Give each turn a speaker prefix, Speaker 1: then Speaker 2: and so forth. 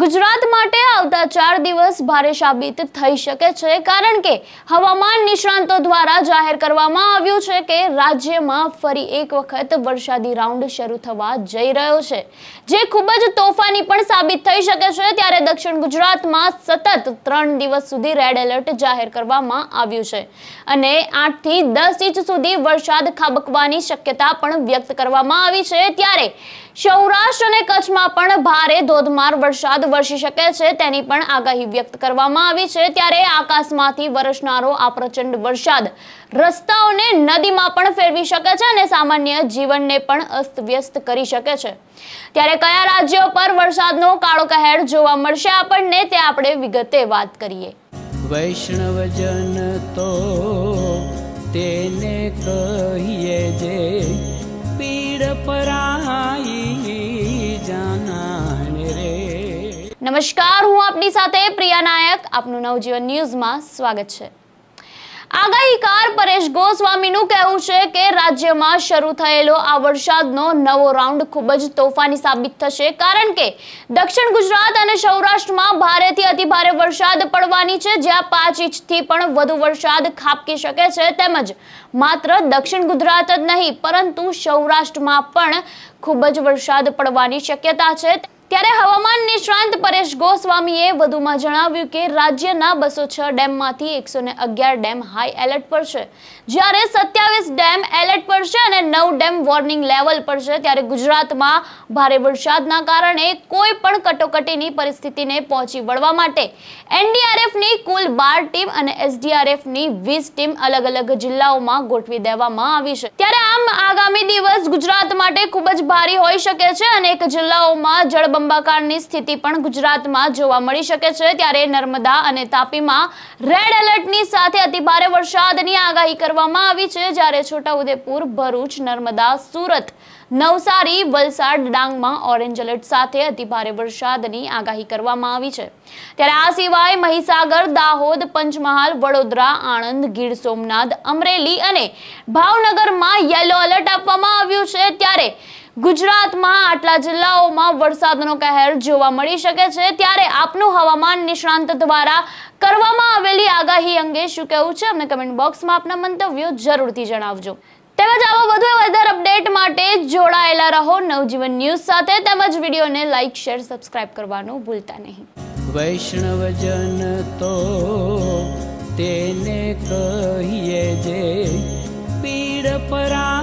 Speaker 1: ગુજરાત માટે આવતા ચાર દિવસ ભારે સાબિત થઈ શકે છે, કારણ કે હવામાન નિષ્ણાંતો દ્વારા જાહેર કરવામાં આવ્યું છે કે રાજ્યમાં ફરી એક વખત વરસાદી રાઉન્ડ શરૂ થવા જઈ રહ્યો છે. જે ખૂબ જ તોફાની પણ સાબિત થઈ શકે છે, ત્યારે દક્ષિણ ગુજરાતમાં સતત ત્રણ દિવસ સુધી રેડ એલર્ટ જાહેર કરવામાં આવ્યું છે અને આઠથી દસ ઇંચ સુધી વરસાદ ખાબકવાની શક્યતા પણ વ્યક્ત કરવામાં આવી છે. ત્યારે સૌરાષ્ટ્ર અને કચ્છમાં પણ ભારે ધોધમાર વરસાદ વરસી શકે છે તેની પણ આગાહી વ્યક્ત કરવામાં આવી છે ત્યારે આકાશમાંથી વરસનારો આ પ્રચંડ વરસાદ રસ્તાઓને નદીમાં પણ ફેરવી શકે છે અને સામાન્ય જીવનને પણ અસ્તવ્યસ્ત કરી શકે છે. ત્યારે કયા રાજ્યો પર વરસાદનો કાળો કહેર જોવા મળશે આપણને તે આપણે વિગતે વાત કરીએ.
Speaker 2: વૈષ્ણવજન તો તેને કહીએ જે પીડ પરાઈ
Speaker 1: નમસ્કાર, હું આપની સાથે પ્રિયા નાયક. આપનું નવજીવન ન્યૂઝમાં સ્વાગત છે. આગાહીકાર પરેશ ગોસ્વામીનું કહેવું છે કે રાજ્યમાં શરૂ થયેલો આ વરસાદનો નવો રાઉન્ડ ખૂબ જ તોફાની સાબિત થશે, કારણ કે દક્ષિણ ગુજરાત અને સૌરાષ્ટ્રમાં ભારેથી અતિભારે વરસાદ પડવાની છે. જ્યાં પાંચ ઇંચથી પણ વધુ વરસાદ ખાબકી શકે છે, તેમજ માત્ર દક્ષિણ ગુજરાત જ નહીં, પરંતુ સૌરાષ્ટ્રમાં પણ ખૂબ જ વરસાદ પડવાની શક્યતા છે. ત્યારે હવામાન નિષ્ણાંત પરેશ ગોસ્વામીએ વધુમાં જણાવ્યું કે રાજ્યના બસો છ ડેમમાંથી એકસો ને અગિયાર ડેમ હાઈ એલર્ટ પર છે. જ્યારે સત્યાવીસ ડેમ એલર્ટ પર છે અને નવ ડેમ વોર્નિંગ લેવલ પર છે, ત્યારે ગુજરાતમાં ભારે વરસાદના કારણે કોઈ પણ કટોકટીની પરિસ્થિતિને પહોંચી વળવા માટે એનડીઆરએફની કુલ બાર ટીમ અને એસડીઆરએફની વીસ ટીમ અલગ અલગ જિલ્લાઓમાં ગોઠવી દેવામાં આવી છે. ત્યારે આમ આગામી દિવસ ગુજરાત માટે ખૂબ જ ભારે હોઈ શકે છે અનેક જિલ્લાઓમાં જળબંબાકારની સ્થિતિ પણ ગુજરાતમાં જોવા મળી શકે છે. ત્યારે નર્મદા અને તાપીમાં રેડ એલર્ટની સાથે અતિભારે વરસાદની આગાહી કરવામાં આવી છે. જ્યારે છોટાઉદેપુર, ભરૂચ, નર્મદા, સુરત નવસારી, વલસાડ, ડાંગમાં ઓરેન્જ એલર્ટ સાથે અતિભારે વરસાદની આગાહી કરવામાં આવી છે. ત્યારે આ સિવાય મહીસાગર, દાહોદ, પંચમહાલ, વડોદરા, આણંદ, ગીર સોમનાથ, અમરેલી અને ભાવનગરમાં યલો એલર્ટ આપવામાં આવ્યું છે. ત્યારે ગુજરાતમાં આટલા જિલ્લાઓમાં વરસાદનો કહેર જોવા મળી શકે છે. ત્યારે આપનું હવામાન નિષ્ણાંત દ્વારા કરવામાં આવેલી આગાહી અંગે શું કહેવું છે? અમને કમેન્ટ બોક્સમાં આપના મંતવ્યો જરૂરથી જણાવજો. તેમજ આવા વધુ વધારે અપડેટ માટે જોડાયેલા રહો નવજીવન ન્યૂઝ સાથે. તેમજ વિડીયોને લાઇક શેર સબસ્ક્રાઇબ કરવાનું ભૂલતા નહીં.
Speaker 2: વૈષ્ણવજન તો તેને કહીએ જે પીડ જાના